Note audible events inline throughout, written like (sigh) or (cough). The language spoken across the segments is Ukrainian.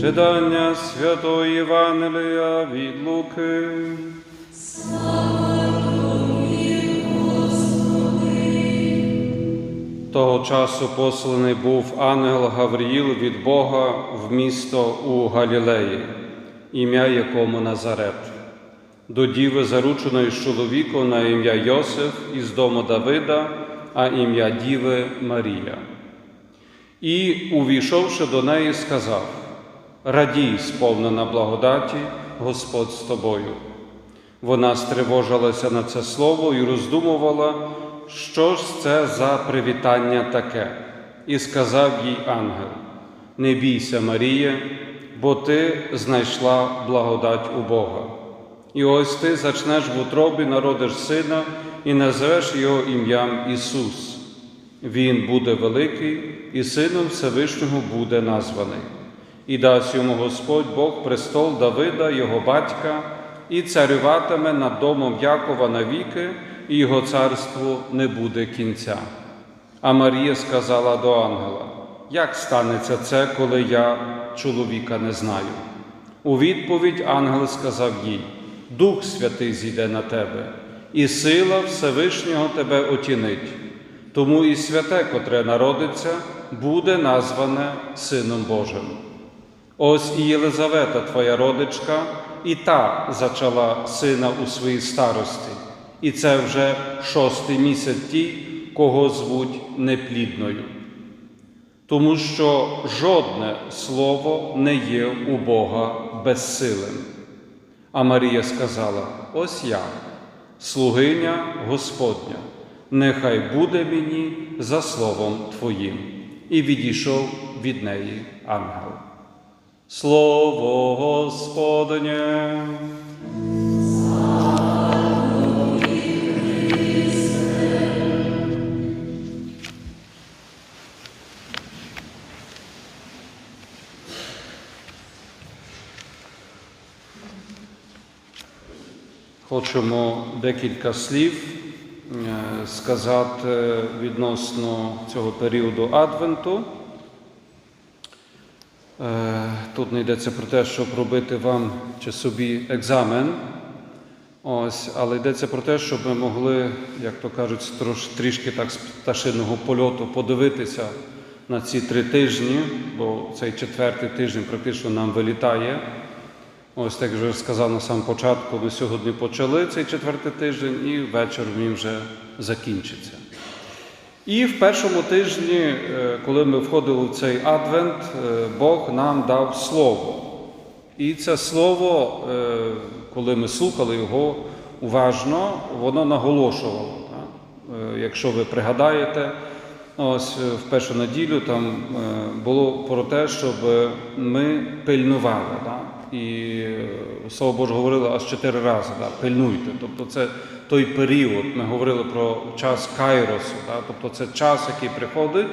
Читання Святого Євангелія від Луки. Того часу посланий був ангел Гавриїл від Бога в місто у Галілеї, ім'я якому Назарет, до діви зарученої з чоловіком на ім'я Йосиф із дому Давида, а ім'я Діви Марія. І, увійшовши до неї, сказав: Радій, сповнена благодаті, Господь з тобою. Вона стривожилася на це слово і роздумувала, що ж це за привітання таке, і сказав їй ангел: Не бійся, Марія, бо ти знайшла благодать у Бога. І ось ти зачнеш в утробі, народиш сина і назвеш його ім'ям Ісус. Він буде великий, і сином Всевишнього буде названий. І дасть йому Господь Бог престол Давида, його батька, і царюватиме над домом Якова навіки, і його царству не буде кінця. А Марія сказала до ангела: Як станеться це, коли я чоловіка не знаю? У відповідь ангел сказав їй: Дух Святий зійде на тебе, і сила Всевишнього тебе отінить. Тому і святе, котре народиться, буде назване Сином Божим. Ось і Єлизавета, твоя родичка, і та зачала сина у своїй старості, і це вже шостий місяць ті, кого звуть неплідною. Тому що жодне слово не є у Бога безсилим. А Марія сказала: Ось я, слугиня Господня, нехай буде мені за словом Твоїм. І відійшов від неї ангел. Слово Господнє. Хочемо декілька слів е, сказати відносно цього періоду Адвенту. Е, Тут не йдеться про те, щоб робити вам чи собі екзамен, ось, але йдеться про те, щоб ми могли, як то кажуть, трішки так з пташиного польоту подивитися на ці три тижні, бо цей четвертий тиждень практично нам вилітає. Ось так вже сказав на самому початку, ми сьогодні почали цей четвертий тиждень, і вечір він вже закінчиться. І в першому тижні, е, коли ми входили в цей адвент, е, Бог нам дав слово. І це слово, е, коли ми слухали його уважно, воно наголошувало. Якщо ви пригадаєте, ось в першу неділю там було про те, щоб ми пильнували. І Слово Боже говорило аж чотири рази, пильнуйте. Тобто це той період, ми говорили про час Кайросу, так, тобто це час, який приходить,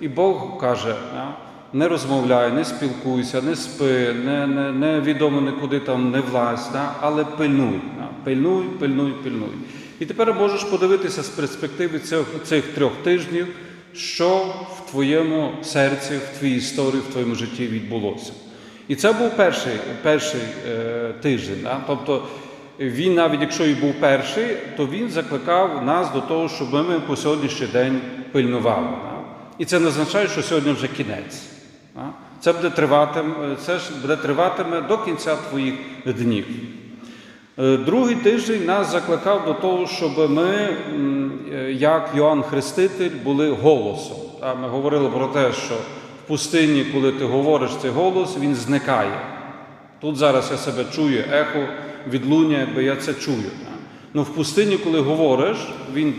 і Бог каже, так, не розмовляй, не спілкуйся, не спи, не, не, не відомо нікуди там не влазь, так, але пильнуй, так, пильнуй, пильнуй, пильнуй. І тепер можеш подивитися з перспективи цих, цих трьох тижнів, що в твоєму серці, в твоїй історії, в твоєму житті відбулося. І це був перший перший е, тиждень. Да? Тобто він, навіть якщо і був перший, то він закликав нас до того, щоб ми по сьогоднішній день пильнували. І це не означає, що сьогодні вже кінець. Це буде триватиме, це ж буде триватиме до кінця твоїх днів. Е, Другий тиждень нас закликав до того, щоб ми, е, як Йоанн Хреститель, були голосом. Ми говорили про те, що в пустині, коли ти говориш цей голос, він зникає. Тут зараз я себе чую, ехо відлуння, якби я це чую. Ну в пустині, коли говориш, він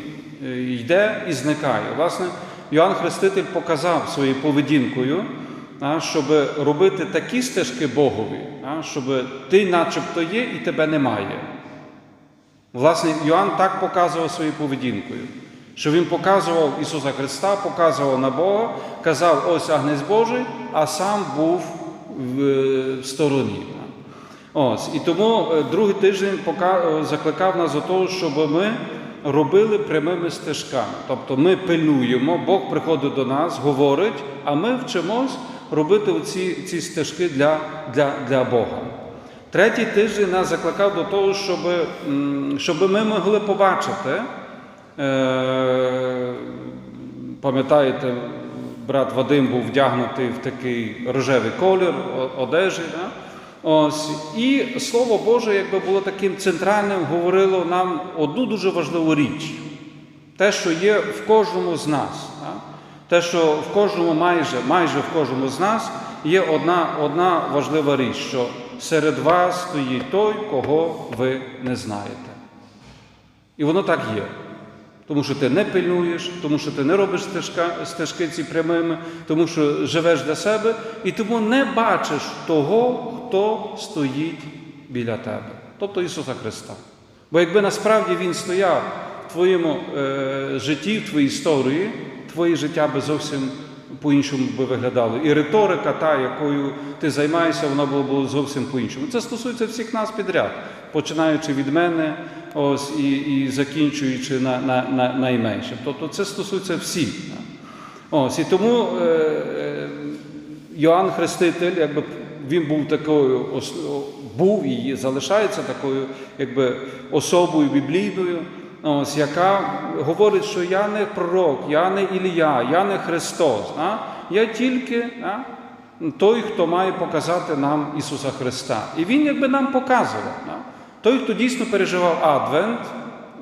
е, йде і зникає. Власне, Йоанн Хреститель показав своєю поведінкою, щоб робити такі стежки Богові, щоб ти начебто є і тебе немає. Власне, Йоанн так показував своєю поведінкою, що він показував Ісуса Христа, показував на Бога, казав, ось Агнець Божий, а сам був в, в стороні. Ось. І тому е, другий тиждень е, закликав нас до того, щоб ми робили прямими стежками. Тобто ми пильнуємо, Бог приходить до нас, говорить, а ми вчимось робити ці, ці стежки для, для, для Бога. Третій тиждень нас закликав до того, щоб, щоб ми могли побачити. Е, пам'ятаєте, брат Вадим був вдягнутий в такий рожевий колір одежі. Да? Ось. І Слово Боже, якби було таким центральним, говорило нам одну дуже важливу річ. Те, що є в кожному з нас. Да? Те, що в кожному, майже, майже в кожному з нас є одна, одна важлива річ, що серед вас стоїть той, кого ви не знаєте. І воно так є. Тому що ти не пильнуєш, тому що ти не робиш стежка, стежки ці прямими, тому що живеш для себе, і тому не бачиш того, хто стоїть біля тебе, тобто Ісуса Христа. Бо якби насправді Він стояв в твоєму е, житті, в твоїй історії, твоє життя би зовсім по-іншому би виглядало. І риторика, та, якою ти займаєшся, вона була б зовсім по-іншому. Це стосується всіх нас підряд, починаючи від мене ось, і, і закінчуючи на, на, на, найменшим. Тобто це стосується всіх. Ось, і тому е, е, Йоанн Хреститель, якби він був такою, був і залишається такою якби, особою біблійною, ось, яка говорить, що я не пророк, я не Ілія, я не Христос. А? Я тільки а, той, хто має показати нам Ісуса Христа. І Він якби нам показував. А? Той, хто дійсно переживав Адвент,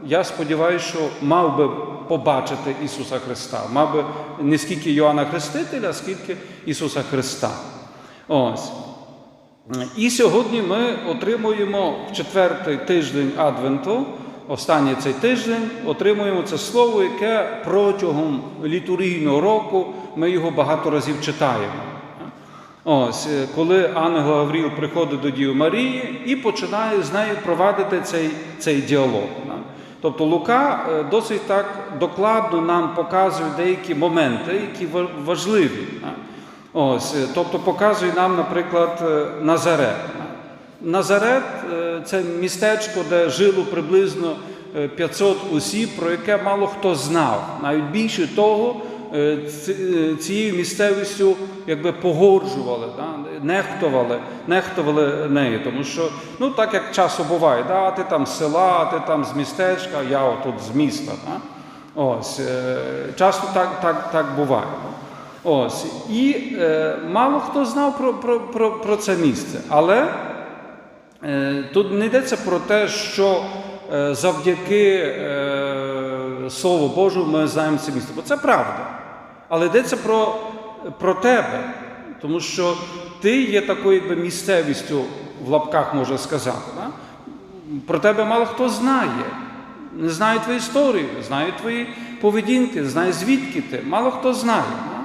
я сподіваюся, що мав би побачити Ісуса Христа, мав би не скільки Йоанна Хрестителя, скільки Ісуса Христа. Ось. І сьогодні ми отримуємо в четвертий тиждень Адвенту, останній цей тиждень, отримуємо це слово, яке протягом літургійного року ми його багато разів читаємо. Ось, е, коли ангел Гавріл приходить до Діви Марії і починає з нею провадити цей, цей діалог. Тобто Лука е, досить так докладно нам показує деякі моменти, які важливі. Ось, е, тобто показує нам, наприклад, Назарет. Назарет е, це містечко, де жило приблизно е, 500 осіб, про яке мало хто знав. Навіть більше того, е, ці- е, цією місцевістю якби погоржували, нехтували, нехтували нею. Тому що, ну так як часто буває, да, ти там з села, ти там з містечка, я отут з міста. Да. Ось, е, часто так, так, так буває. Ось. І е, мало хто знав про, про, про, про це місце. Але Е, Тут не йдеться про те, що е, завдяки е, Слову Божу ми знаємо це місце, бо це правда. Але йдеться про, про тебе, тому що ти є такою якби, місцевістю, в лапках можна сказати. Да? Про тебе мало хто знає. Не знає твої історії, знає твої поведінки, знає звідки ти. Мало хто знає. Да?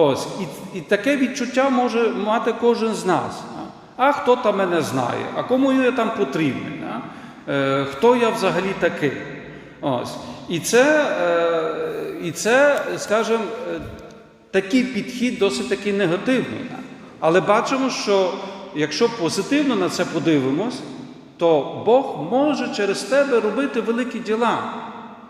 Ось. І, і таке відчуття може мати кожен з нас. А хто там мене знає? А кому я там потрібний? Да? Е, хто я взагалі такий? Ось. І це, е, і це скажімо, е, такий підхід досить таки негативний. Але бачимо, що якщо позитивно на це подивимось, то Бог може через тебе робити великі діла.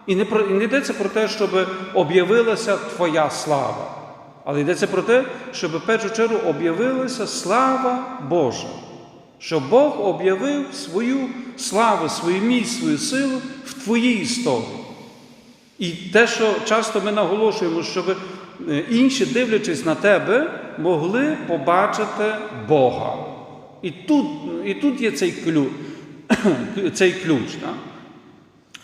І не йдеться про те, щоб об'явилася твоя слава. Але йдеться про те, щоб в першу чергу об'явилася слава Божа. Що Бог об'явив свою славу, свою міць, свою силу в твоїй історії. І те, що часто ми наголошуємо, щоб е, інші, дивлячись на тебе, могли побачити Бога. І тут, і тут є цей ключ. (coughs) цей ключ да?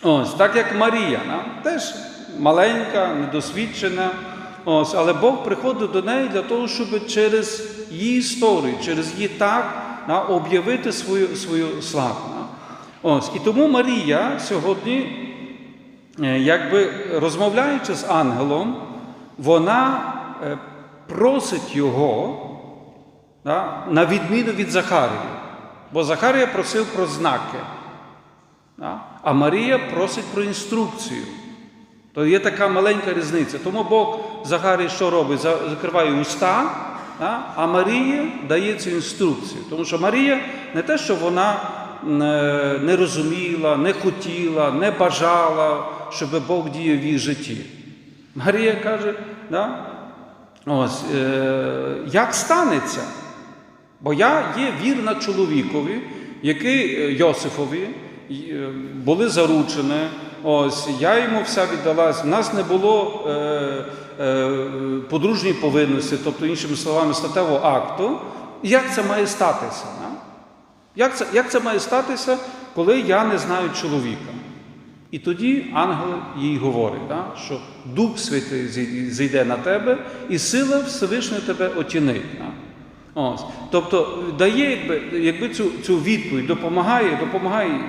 Ось, так як Марія, да? теж маленька, недосвідчена. Ось, але Бог приходить до неї для того, щоб через її історію, через її так да, об'явити свою, свою славу. Ось, і тому Марія сьогодні, е, якби розмовляючи з ангелом, вона е, просить його да, на відміну від Захарії. Бо Захарія просив про знаки, да, а Марія просить про інструкцію. То є така маленька різниця. Тому Бог Захарії що робить? Закриває уста, а Марія дає цю інструкцію. Тому що Марія не те, що вона е, не розуміла, не хотіла, не бажала, щоб Бог діяв в її житті. Марія каже, да, Ось, е, як станеться? Бо я є вірна чоловікові, який е, Йосифові були заручені. Ось я йому вся віддалась. У нас не було е, е, подружньої повинності, тобто, іншими словами, статевого акту. Як це має статися? да? Як це, як це має статися, коли я не знаю чоловіка? І тоді ангел їй говорить, да, що Дух Святий зійде на тебе, і сила Всевишньої тебе отінить. Ось. Тобто дає якби, якби цю, цю відповідь, допомагає, допомагає.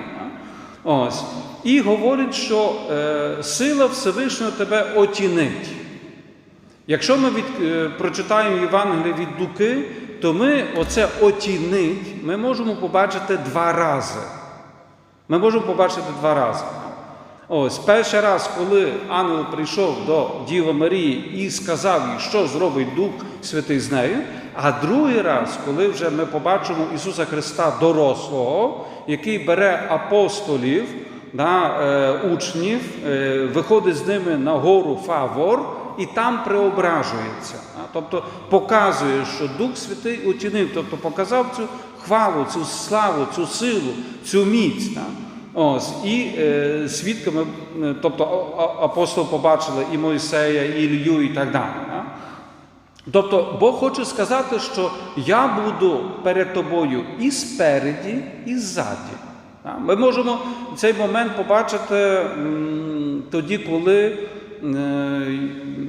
Ось. І говорить, що е, сила Всевишнього тебе отінить. Якщо ми від, е, прочитаємо Євангеліє від Луки, то ми оце отінить ми можемо побачити два рази. Ми можемо побачити два рази. Ось, перший раз, коли ангел прийшов до Діви Марії і сказав їй, що зробить Дух Святий з нею, а другий раз, коли вже ми побачимо Ісуса Христа дорослого, який бере апостолів, да, е, учнів, е, виходить з ними на гору Фавор і там преображується. Тобто показує, що Дух Святий утінив, тобто показав цю хвалу, цю славу, цю силу, цю міць. Ось, і е, свідками, тобто апостол побачили і Мойсея, і Ілью, і так далі. Тобто Бог хоче сказати, що я буду перед тобою і спереді, і ззаді. Ми можемо цей момент побачити тоді, коли е,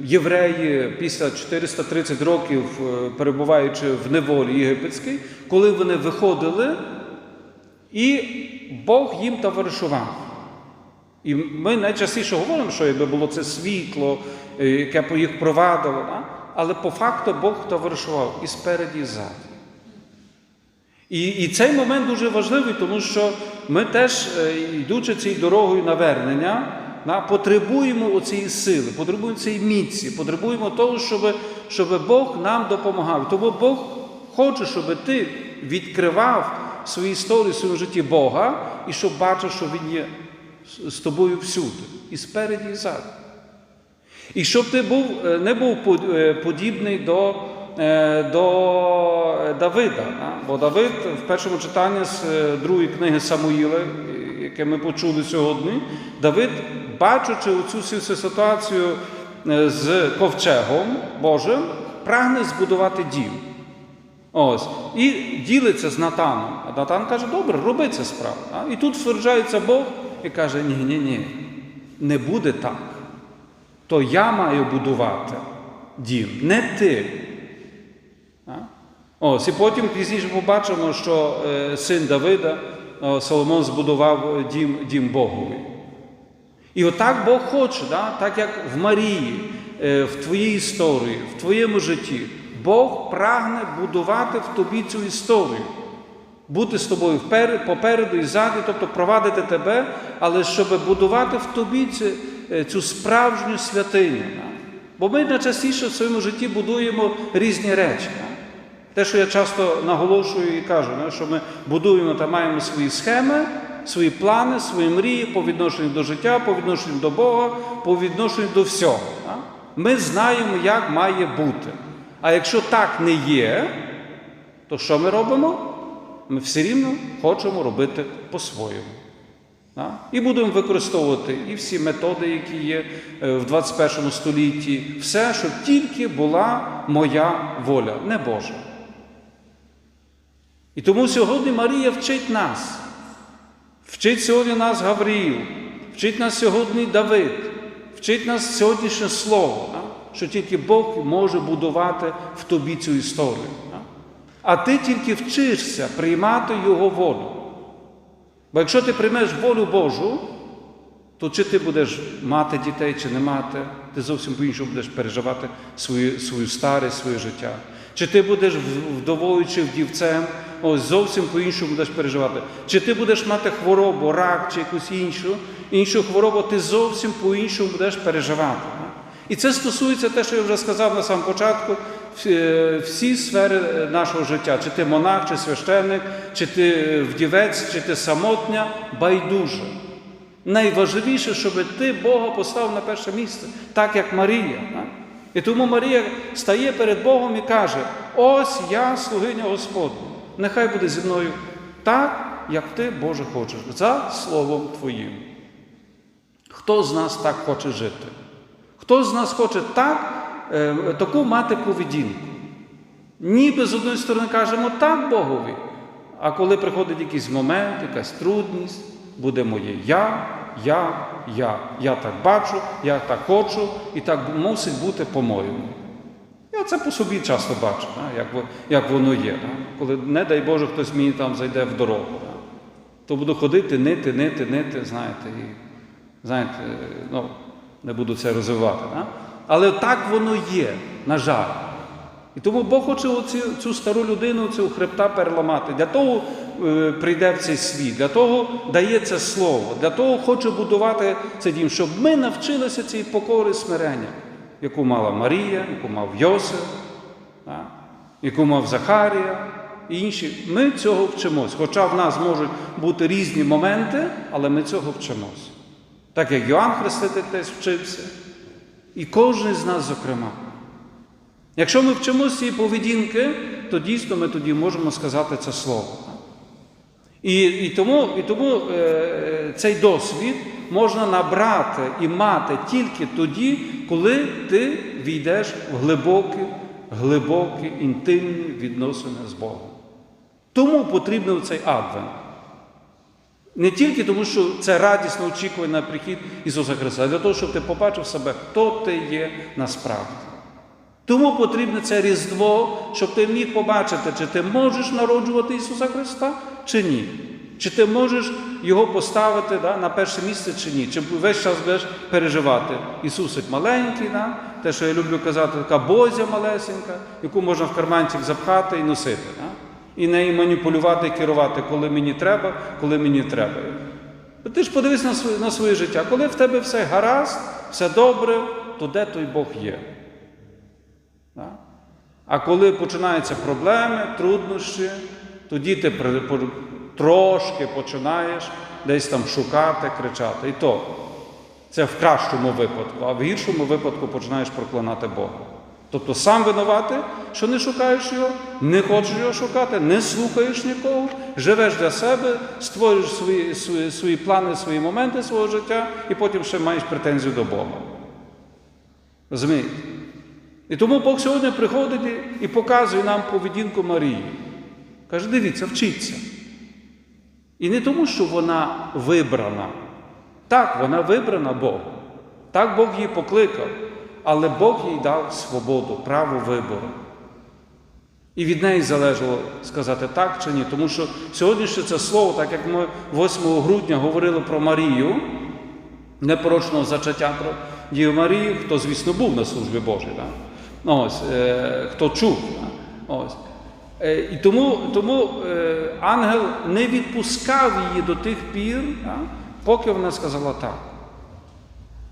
євреї після 430 років, е, перебуваючи в неволі єгипетській, коли вони виходили, і Бог їм товаришував. І ми найчастіше говоримо, що якби було це світло, е, яке їх провадило? Але по факту Бог товаришував і спереді, і ззаді. І, і цей момент дуже важливий, тому що ми теж, е, йдучи цією дорогою навернення, да, потребуємо оцієї сили, потребуємо цієї міці, потребуємо того, щоб, щоб Бог нам допомагав. Тому Бог хоче, щоб ти відкривав свої історії своєму житті Бога і щоб бачив, що Він є з- тобою всюди, і спереді, і ззаді. І щоб ти був, е, не був е, подібний до, е, до Давида. Бо Давид в першому читанні з другої книги Самуїла, яке ми почули сьогодні, Давид, бачучи оцю всю ситуацію з ковчегом Божим, прагне збудувати дім. Ось. І ділиться з Натаном. А Натан каже, добре, роби це справу. І тут стверджається Бог і каже, ні, ні, ні, не буде так. То я маю будувати дім, не ти. Ось, і потім пізніше побачимо, що е, син Давида, Соломон, збудував дім, дім Богові. І отак Бог хоче, да? так як в Марії, е, в твоїй історії, в твоєму житті, Бог прагне будувати в тобі цю історію, бути з тобою вперед, попереду і ззаді, тобто провадити тебе, але щоб будувати в тобі цю, е, цю справжню святиню. Бо ми найчастіше в своєму житті будуємо різні речі. Те, що я часто наголошую і кажу, що ми будуємо та маємо свої схеми, свої плани, свої мрії по відношенню до життя, по відношенню до Бога, по відношенню до всього. Ми знаємо, як має бути. А якщо так не є, то що ми робимо? Ми все рівно хочемо робити по-своєму. І будемо використовувати і всі методи, які є е, в 21 столітті, все, щоб тільки була моя воля, не Божа. І тому сьогодні Марія вчить нас. Вчить сьогодні нас Гавріїл, вчить нас сьогодні Давид, вчить нас сьогоднішнє слово, що тільки Бог може будувати в тобі цю історію. А ти тільки вчишся приймати Його волю. Бо якщо ти приймеш волю Божу, то чи ти будеш мати дітей, чи не мати, ти зовсім по-іншому будеш переживати свою, свою старість, своє життя. Чи ти будеш вдовою чи вдівцем, ось зовсім по-іншому будеш переживати. Чи ти будеш мати хворобу, рак чи якусь іншу, іншу хворобу, ти зовсім по-іншому будеш переживати. І це стосується те, що я вже сказав на самому початку, всі- всі сфери нашого життя. Чи ти монах, чи священник, чи ти вдівець, чи ти самотня, байдуже. Найважливіше, щоб ти Бога поставив на перше місце, так як Марія. І тому Марія стає перед Богом і каже: ось я слугиня Господня, нехай буде зі мною так, як ти, Боже, хочеш, за словом Твоїм. Хто з нас так хоче жити? Хто з нас хоче так, е, таку мати поведінку? Ніби з одної сторони кажемо так Богові, а коли приходить якийсь момент, якась трудність, буде моє я, я, я. Я так бачу, я так хочу, і так мусить бути по-моєму. Я це по собі часто бачу, як, як воно є. Коли, не дай Боже, хтось мені там зайде в дорогу, то буду ходити, нити, нити, нити, знаєте, і знаєте, ну, не буду це розвивати. Але так воно є, на жаль. І тому Бог хоче оцю, цю стару людину, цю хребта переламати. Для того е, прийде в цей світ, для того дає це слово, для того хоче будувати цей дім, щоб ми навчилися цій покори смирення, яку мала Марія, яку мав Йосиф, да? яку мав Захарія і інші. Ми цього вчимось. Хоча в нас можуть бути різні моменти, але ми цього вчимось. Так як Йоанн Хреститель теж вчився, і кожен з нас, зокрема. Якщо ми вчимося цієї поведінки, то дійсно ми тоді можемо сказати це слово. І, і тому, і тому е, цей досвід можна набрати і мати тільки тоді, коли ти війдеш в глибокі, глибокі, інтимні відносини з Богом. Тому потрібен цей адвент. Не тільки тому, що це радісно очікування на прихід Ісуса Христа, а для того, щоб ти побачив себе, хто ти є насправді. Тому потрібне це Різдво, щоб ти міг побачити, чи ти можеш народжувати Ісуса Христа, чи ні. Чи ти можеш Його поставити да, на перше місце, чи ні. Чи весь час будеш переживати. Ісусик маленький, да, те, що я люблю казати, така бозя малесенька, яку можна в карманчик запхати і носити. Да? І нею маніпулювати і керувати, коли мені треба, коли мені треба. Ти ж подивись на своє, на своє життя. Коли в тебе все гаразд, все добре, то де той Бог є? Да? А коли починаються проблеми, труднощі, тоді ти трошки починаєш десь там шукати, кричати. І то це в кращому випадку, а в гіршому випадку починаєш проклинати Бога. Тобто сам винуватий, що не шукаєш його, не хочеш його шукати, не слухаєш нікого, живеш для себе, створюєш свої, свої, свої плани, свої моменти свого життя, і потім ще маєш претензію до Бога. Розумієте? І тому Бог сьогодні приходить і- показує нам поведінку Марії. Каже, дивіться, вчіться. І не тому, що вона вибрана. Так, вона вибрана Богом. Так Бог її покликав, але Бог їй дав свободу, право вибору. І від неї залежало сказати так чи ні. Тому що сьогоднішнє це слово, так як ми 8 грудня говорили про Марію, непорочного зачаття про Дію Марію, хто, звісно, був на службі Божій. Да? Ну, Ось, е, хто чув. Да? Ось. Е, і тому, тому е, ангел не відпускав її до тих пір, да? поки вона сказала так.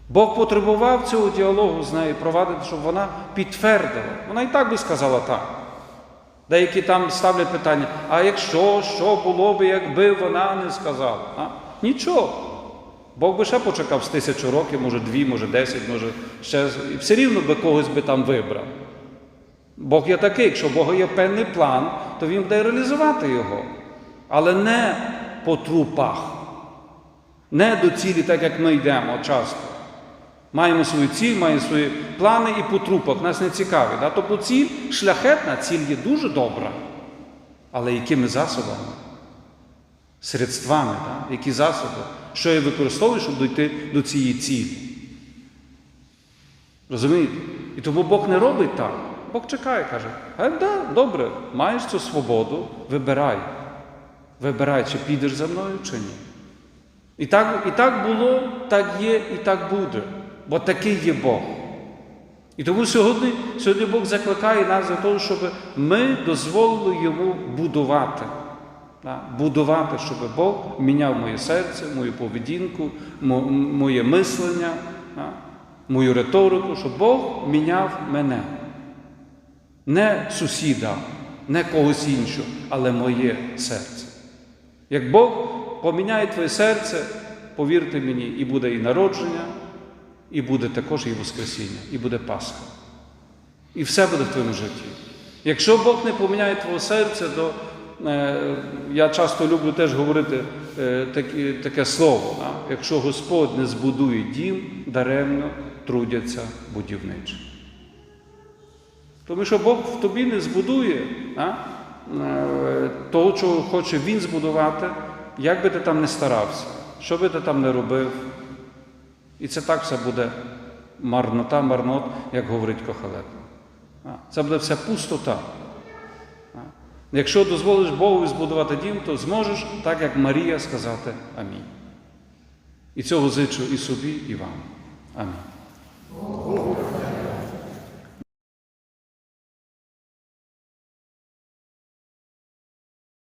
Бог потребував цього діалогу з нею провадити, щоб вона підтвердила. Вона і так би сказала так. Деякі там ставлять питання, а якщо, що було би, якби вона не сказала? А? Нічого. Бог би ще почекав з тисячу років, може дві, може десять, може ще. І все рівно би когось би там вибрав. Бог є такий, якщо Бога є певний план, то він буде реалізувати його. Але не по трупах, не до цілі, так як ми йдемо часто. Маємо свою ціль, маємо свої плани і по трупах нас не цікавить. Да? Тобто ціль шляхетна, ціль є дуже добра. Але якими засобами? Средствами, да? які засоби? Що я використовую, щоб дійти до цієї цілі? Розумієте? І тому Бог не робить так. Бог чекає, каже, а да, добре, маєш цю свободу, вибирай. Вибирай, чи підеш за мною, чи ні. І так, і так було, так є, і так буде. Бо такий є Бог. І тому сьогодні, сьогодні Бог закликає нас для того, щоб ми дозволили йому будувати. Будувати, щоб Бог міняв моє серце, мою поведінку, моє мислення, мою риторику, щоб Бог міняв мене. Не сусіда, не когось іншого, але моє серце. Як Бог поміняє твоє серце, повірте мені, і буде і народження, і буде також і Воскресіння, і буде Пасха. І все буде в твоєму житті. Якщо Бог не поміняє твого серця, то е, я часто люблю теж говорити е, такі, таке слово. Да? Якщо Господь не збудує дім, даремно трудяться будівничі. Тому що Бог в тобі не збудує а? е, того, чого хоче Він збудувати, як би ти там не старався, що би ти там не робив. І це так все буде марнота, марнот, як говорить Кохалет. Це буде все пустота. Якщо дозволиш Богу збудувати дім, то зможеш, так як Марія, сказати Амінь. І цього зичу і собі, і вам. Амінь.